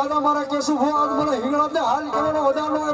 દાદા મારા કેશું આજ મને હિંગળા હાલ કેવાનો વધારનો